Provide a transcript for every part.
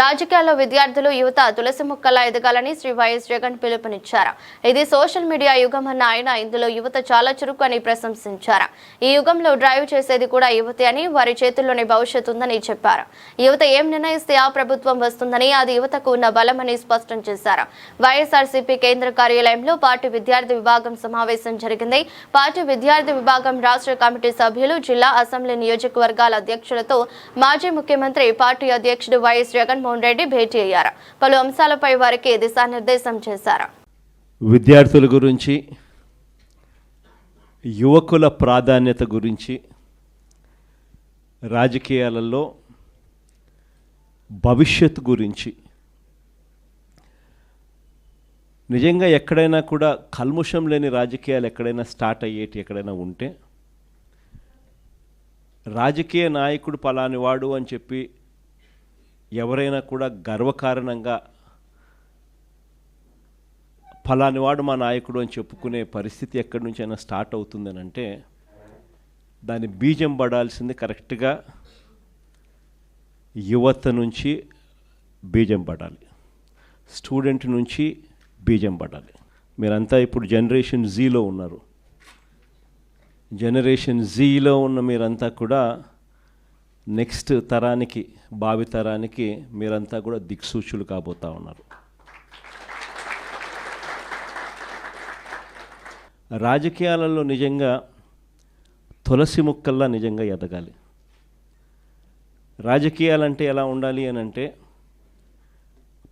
రాజకీయాల్లో విద్యార్థులు యువత తులసి మొక్కలా ఎదగాలని శ్రీ వైఎస్ జగన్ పిలుపునిచ్చారు. ఇది సోషల్ మీడియా యుగం అన్న ఆయన ఇందులో యువత చాలా చురుకు అని ప్రశంసించారు. ఈ యుగంలో డ్రైవ్ చేసేది కూడా యువతే అని వారి చేతుల్లోనే భవిష్యత్తు ఉందని చెప్పారు. యువత ఏం నిర్ణయిస్తే ఆ ప్రభుత్వం వస్తుందని అది యువతకు ఉన్న బలమని స్పష్టం చేశారు. వైఎస్ఆర్సీపీ కేంద్ర కార్యాలయంలో పార్టీ విద్యార్థి విభాగం సమావేశం జరిగింది. పార్టీ విద్యార్థి విభాగం రాష్ట్ర కమిటీ సభ్యులు జిల్లా అసెంబ్లీ నియోజకవర్గాల అధ్యక్షులతో మాజీ ముఖ్యమంత్రి పార్టీ అధ్యక్షుడు వైఎస్ జగన్మోహన్ రెడ్డి భేటీ అయ్యారు. పలు అంశాలపై వారికి దిశానిర్దేశం చేశారు. విద్యార్థుల గురించి యువకుల ప్రాధాన్యత గురించి రాజకీయాలలో భవిష్యత్తు గురించి. నిజంగా ఎక్కడైనా కూడా కల్ముషం లేని రాజకీయాలు ఎక్కడైనా స్టార్ట్ అయ్యేటి ఎక్కడైనా ఉంటే రాజకీయ నాయకుడు పలాని వాడు అని చెప్పి ఎవరైనా కూడా గర్వకారణంగా ఫలాని వాడు మా నాయకుడు అని చెప్పుకునే పరిస్థితి ఎక్కడి నుంచైనా స్టార్ట్ అవుతుందని అంటే దాని బీజం పడాల్సింది కరెక్ట్గా యువత నుంచి బీజం పడాలి. స్టూడెంట్ నుంచి బీజం పడాలి. మీరంతా ఇప్పుడు జనరేషన్ జీలో ఉన్నారు. జనరేషన్ జీలో ఉన్న మీరంతా కూడా నెక్స్ట్ తరానికి భావి తరానికి మీరంతా కూడా దిక్సూచులు కాబోతా ఉన్నారు. రాజకీయాలలో నిజంగా తులసి ముక్కల్లా నిజంగా ఎదగాలి. రాజకీయాలంటే ఎలా ఉండాలి అని అంటే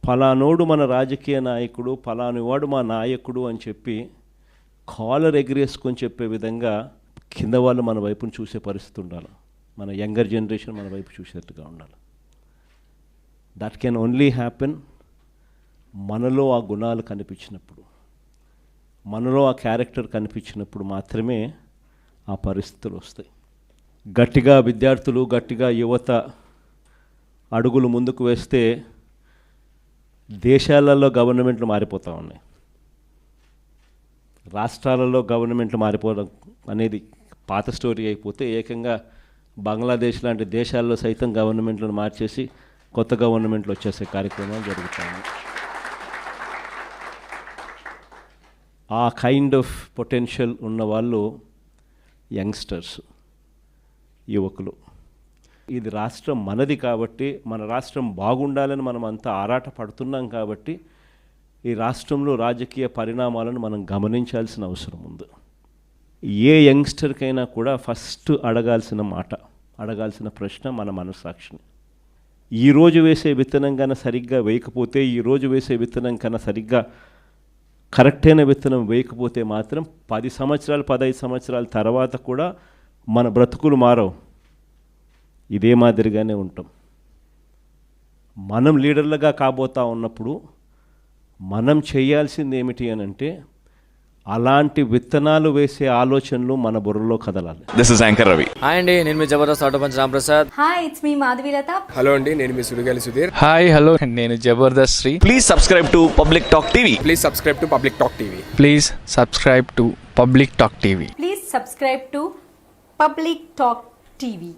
ఫలానోడు మన రాజకీయ నాయకుడు ఫలానివాడు మా నాయకుడు అని చెప్పి కాలర్ ఎగిరేసుకొని చెప్పే విధంగా కింద వాళ్ళు మన వైపును చూసే పరిస్థితి ఉండాలి. మన యంగర్ జనరేషన్ మన వైపు చూసేట్టుగా ఉండాలి. దట్ కెన్ ఓన్లీ హ్యాపెన్ మనలో ఆ గుణాలు కనిపించినప్పుడు. మనలో ఆ క్యారెక్టర్ కనిపించినప్పుడు మాత్రమే ఆ పరిస్థితులు వస్తాయి. గట్టిగా విద్యార్థులు గట్టిగా యువత అడుగులు ముందుకు వేస్తే దేశాలలో గవర్నమెంట్లు మారిపోతూ ఉన్నాయి. రాష్ట్రాలలో గవర్నమెంట్లు మారిపోవడం అనేది పాత స్టోరీ అయిపోతే ఏకంగా బంగ్లాదేశ్ లాంటి దేశాల్లో సైతం గవర్నమెంట్లను మార్చేసి కొత్త గవర్నమెంట్లు వచ్చేసే కార్యక్రమాలు జరుగుతాయి. ఆ కైండ్ ఆఫ్ పొటెన్షియల్ ఉన్న వాళ్ళు యంగ్స్టర్స్ యువకులు. ఇది రాష్ట్రం మనది కాబట్టి మన రాష్ట్రం బాగుండాలని మనం అంతా ఆరాట పడుతున్నాం కాబట్టి ఈ రాష్ట్రంలో రాజకీయ పరిణామాలను మనం గమనించాల్సిన అవసరం ఉంది. ఏ యంగ్స్టర్కైనా కూడా ఫస్ట్ అడగాల్సిన మాట అడగాల్సిన ప్రశ్న మన మనస్సాక్షిని. ఈరోజు వేసే విత్తనం కన్నా సరిగ్గా వేయకపోతే ఈరోజు వేసే విత్తనం కన్నా సరిగ్గా కరెక్ట్ అయిన విత్తనం వేయకపోతే మాత్రం పది సంవత్సరాలు పదహైదు సంవత్సరాల తర్వాత కూడా మన బ్రతుకులు మారవు. ఇదే మాదిరిగానే ఉంటాం. మనం లీడర్లుగా కాబోతా ఉన్నప్పుడు మనం చేయాల్సింది ఏమిటి అని అంటే అలాంటి విత్తనాలు వేసే ఆలోచనలు మన బుర్రలో కదలాలి. This is anchor Ravi hi అండి నేను మీ Jabardasth auto punch Ramprasad. Hi it's me Madhavilatha hello అండి నేను మీ సుడిగాలి సుధీర్. హాయ్ హలో నేను Jabardasth Sri. Please subscribe to public talk TV please subscribe to public talk TV please subscribe to public talk TV please subscribe to public talk TV